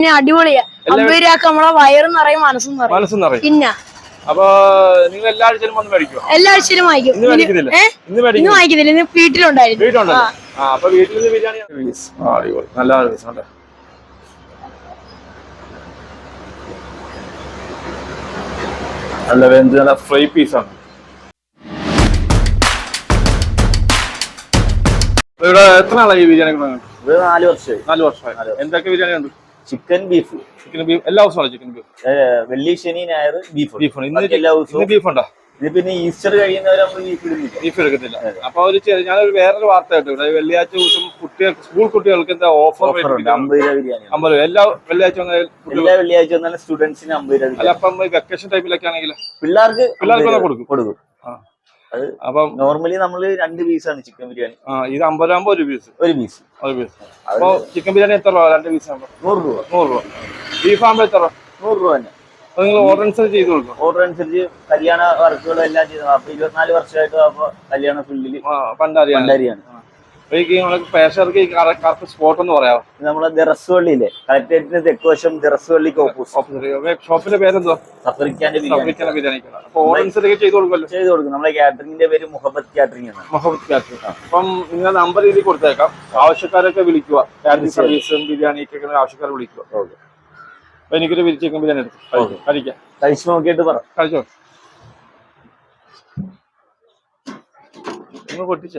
പിന്നെ അടിപൊളിയാ. രൂപ നമ്മളെ വയറും നിറയും മനസ്സും നിറയും. മനസ്സും നിറയും. പിന്നെ. അപ്പൊ നിങ്ങൾ എല്ലാ ആഴ്ചയിലും വന്ന് മേടിക്കും എല്ലാ ആഴ്ചയിലും വാങ്ങിക്കും. ഇന്ന് മേടിക്കുന്നില്ല? ഇന്ന് ഇന്ന് വാങ്ങിക്കുന്നില്ല ഇന്ന് വീട്ടിലുണ്ടായിരുന്നു. വീട്ടുണ്ടല്ലോ അപ്പൊ വീട്ടിൽ നിന്ന് ബിരിയാണി ആ അടിപൊളി. നല്ല ഉണ്ട് നല്ല വെന്ത് നല്ല ഫ്രൈ പീസാണ് ഇവിടെ എത്ര നാളായി ബിരിയാണി? നാല് വർഷമായി. നാല് വർഷമായി. എന്തൊക്കെ ബിരിയാണി ഉണ്ട് ചിക്കൻ ബീഫ്. ചിക്കൻ ബീഫ് എല്ലാ ദിവസവും ചിക്കൻ ബീഫ്? വെള്ളി ശനി ഞായർ ബീഫ് ബീഫ് ഇന്ന് എല്ലാ ദിവസവും ബീഫ് ഉണ്ടോ ഇത് പിന്നെ ഈസ്റ്റർ കഴിയുന്നവരെ നമ്മൾ ബീഫ് ഇടുന്നില്ല. ബീഫ് എടുക്കത്തില്ല. അപ്പൊ ഒരു ഞാനൊരു വേറൊരു വാർത്ത കേട്ടു. വെള്ളിയാഴ്ച ദിവസം കുട്ടികൾ സ്കൂൾ കുട്ടികൾക്ക് എന്താ ഓഫർ അമ്പത് രൂപ ബിരിയാണി അമ്പത് രൂപ. എല്ലാ വെള്ളിയാഴ്ച എല്ലാ വെള്ളിയാഴ്ച വന്നാലും സ്റ്റുഡൻസിന് അമ്പത് രൂപ അല്ല അപ്പൊ വെക്കേഷൻ ടൈമിലൊക്കെ ആണെങ്കിൽ പിള്ളേർക്ക് പിള്ളേർക്ക് കൊടുക്കും. കൊടുക്കും. അത് അപ്പം നോർമലി നമ്മൾ രണ്ട് പീസാണ് ചിക്കൻ ബിരിയാണി ആ, ഇത് അമ്പതാകുമ്പോ ഒരു പീസ് ഒരു പീസ് ഒരു പീസ് അപ്പൊ ചിക്കൻ ബിരിയാണി എത്ര രൂപ? രണ്ട് പീസ് ആകുമ്പോ. നൂറ് രൂപ. നൂറ് രൂപ. ബീഫ് ആകുമ്പോ എത്ര? നൂറ് രൂപ തന്നെ. അപ്പൊ നിങ്ങൾ ഓർഡർ അനുസരിച്ച് ചെയ്ത് കൊടുക്കും. ഓർഡർ അനുസരിച്ച് കല്യാണ വർക്കുകളും എല്ലാം ചെയ്തു അപ്പൊ ഇരുപത്തിനാല് വർഷമായിട്ട് അപ്പൊ കല്യാണ ഫീൽഡിൽ ആ, പണ്ടറിയാം കറക്റ്റ് സ്പോട്ട് എന്ന് പറയാമോ നമ്മളെ കളക്ടറേറ്റിന് ദറസ്വള്ളിക്ക് ഓപ്പോസിറ്റ് ഷോപ്പിന്റെ പേരെന്തോ ബിരിയാണി. ബിരിയാണി ചെയ്ത് കൊടുക്കുമല്ലോ? ചെയ്ത് കൊടുക്കും. നമ്മളെ കാറ്ററിംഗിന്റെ പേര് മുഹബത്ത് കാറ്ററിംഗ് ആണ് അപ്പം നിങ്ങൾ നമ്പർ രീതിയിൽ കൊടുത്തേക്കാം. ആവശ്യക്കാരൊക്കെ വിളിക്കുക. കാറ്ററിംഗ് സർവീസും ബിരിയാണിക്കൊക്കെ ആവശ്യക്കാരെ വിളിക്കുക. ഓക്കെ. അപ്പൊ എനിക്കൊരു ചിക്കൻ ബിരിയാണി എടുത്തു കഴിക്കാം. കഴിച്ചു നോക്കിയിട്ട് പറ. കഴിച്ചോ? പൊട്ടിച്ച?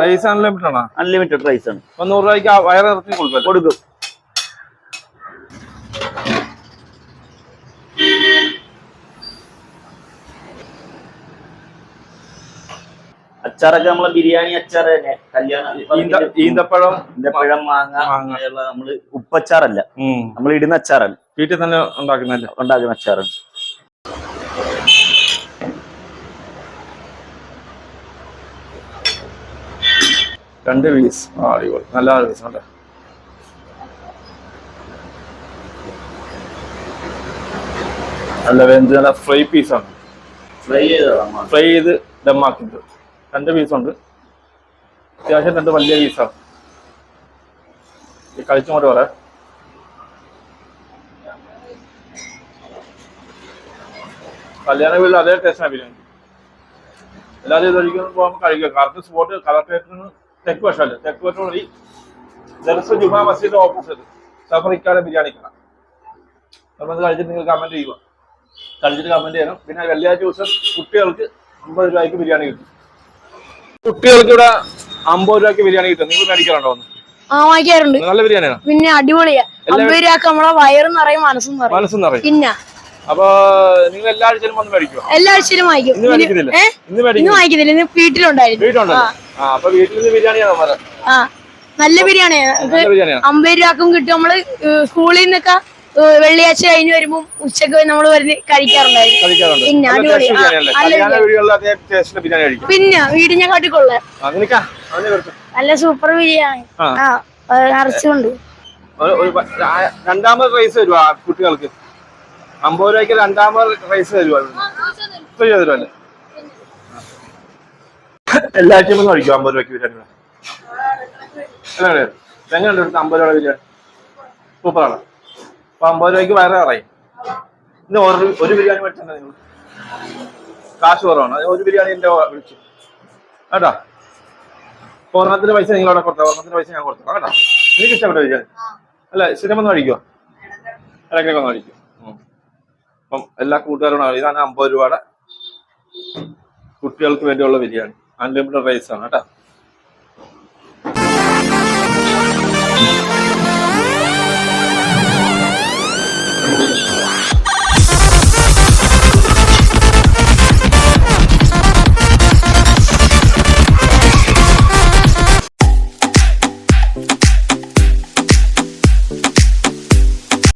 പ്രൈസ് അൺലിമിറ്റഡ് ആണോ? അൺലിമിറ്റഡ് പ്രൈസ് ആണ്. അപ്പൊ നൂറ് രൂപയ്ക്ക് വയറ് നിറച്ച് കൊടുക്കുമല്ലോ? കൊടുക്കും. അച്ചാറൊക്കെ നമ്മളെ ബിരിയാണി അച്ചാർ തന്നെ. കല്യാണം ഈന്ത- ഈന്തപ്പഴം ഈന്തപ്പഴം മാങ്ങ നമ്മൾ ഉപ്പച്ചാറല്ല. നമ്മൾ ഇടുന്ന അച്ചാറല്ല. വീട്ടിൽ തന്നെ ഉണ്ടാക്കുന്ന ഉണ്ടാക്കുന്ന അച്ചാറാണ് രണ്ട് പീസ് ആ അടിപൊളി. നല്ല പീസ് ഉണ്ട് നല്ല വെന്ത് നല്ല ഫ്രൈ പീസാണ് ഫ്രൈ ചെയ്തതാണ് ഫ്രൈ ചെയ്ത് ദമ്മാക്കിയിട്ട് രണ്ട് പീസുണ്ട് അത്യാവശ്യം രണ്ട് വലിയ പീസാണ് ഈ കഴിച്ചുകൊണ്ട് പറയാം കല്യാണ വീട്ടിൽ അതേ ടേസ്റ്റാണ് ബിരിയാണി. എല്ലാവരും ഇതൊരിക്കലും പോകുമ്പോൾ കഴിക്കുക കറക്റ്റ് സ്പോട്ട് കളക്ടറേറ്റിന് തെക്ക് വശമല്ല? തെക്ക് വശം വഴി ദർസ് ജുമാ മസ്ജിദ് ഓപ്പോസിറ്റ്. സഫറിക്കാട് ബിരിയാണി കട അപ്പം അത് കഴിച്ചിട്ട് നിങ്ങൾ കമന്റ് ചെയ്യുക. കഴിച്ചിട്ട് കമന്റ് ചെയ്യണം. പിന്നെ വെള്ളിയാഴ്ച ദിവസം കുട്ടികൾക്ക് അമ്പത് രൂപയ്ക്ക് ബിരിയാണി കിട്ടും. കുട്ടികൾക്ക് ഇവിടെ അമ്പത് രൂപയ്ക്ക് ബിരിയാണി കിട്ടും. നിങ്ങൾ മേടിക്കാറുണ്ടോ ആ വാങ്ങിക്കാറുണ്ട്. നല്ല ബിരിയാണിയാണ്? പിന്നെ അടിപൊളിയാ. അമ്പത് രൂപ നമ്മളെ വയറും നിറയും മനസ്സും നിറയും. മനസ്സും നിറയും. പിന്നെ. അപ്പൊ നിങ്ങൾ എല്ലാ ആഴ്ചയിലും വന്ന് മേടിക്കുമോ എല്ലാ ആഴ്ചയിലും വാങ്ങിക്കും. ഇന്ന് മേടിക്കുന്നില്ല? ഇന്ന് മേടിക്കും വാങ്ങിക്കുന്നില്ല. ഇന്ന് വീട്ടിലുണ്ടായിരുന്നു. വീട്ടുണ്ടല്ലോ ആ. അപ്പൊ വീട്ടിൽ നിന്ന് ബിരിയാണിയാണോ മരം ആ നല്ല ബിരിയാണിയാണ്? അമ്പത് രൂപക്കും കിട്ടും. നമ്മൾ സ്കൂളിൽ നിന്നൊക്കെ വെള്ളിയാഴ്ച കഴിഞ്ഞ് വരുമ്പോ ഉച്ചയ്ക്ക് നമ്മൾ വരുന്ന കഴിക്കാറുണ്ടായിരുന്നു. കഴിക്കാറുണ്ട്. പിന്നെ വീടിനെ കാട്ടിക്കൊള്ള. നല്ല സൂപ്പർ ബിരിയാണി. ആ. നിറച്ചുകൊണ്ട് രണ്ടാമത് റൈസ് തരുവാ കുട്ടികൾക്ക്. അമ്പത് രൂപയ്ക്ക് രണ്ടാമത് റൈസ് തരുവാ. തരുവല്ലേ? എല്ലാ ആഴ്ചയും ഒന്ന് കഴിക്കും അമ്പത് രൂപയ്ക്ക് ബിരിയാണി. അല്ലേ? എങ്ങനെയുണ്ട്? ഇവിടുത്തെ അമ്പത് രൂപ ബിരിയാണി. സൂപ്പറാണ്. അപ്പൊ അമ്പത് രൂപയ്ക്ക് വേറെ പറയും. ഇന്ന് ഒരു ഒരു ബിരിയാണി മേടിച്ചിട്ടുണ്ടോ നിങ്ങൾ. കാശ് കുറവാണ്. ഒരു ബിരിയാണി എന്റെ വിളിച്ചു. കേട്ടോ? ഓർണത്തിന്റെ പൈസ നിങ്ങളവിടെ കൊടുത്താൽ ഓർണത്തിന്റെ പൈസ ഞാൻ കൊടുത്തോ? കേട്ടോ? എനിക്ക് ഇഷ്ടപ്പെട്ട ബിരിയാണി. അല്ല? സ്ഥിരം ഒന്ന് കഴിക്കുമോ ഇടയ്ക്കൊക്കെ ഒന്ന് കഴിക്കും. അപ്പം എല്ലാ കൂട്ടുകാരോടും അറിയാം. അമ്പത് രൂപയുടെ കുട്ടികൾക്ക് വേണ്ടിയുള്ള ബിരിയാണി. അൺലിമിറ്റഡ് റൈസ് ആണ് കേട്ടോ.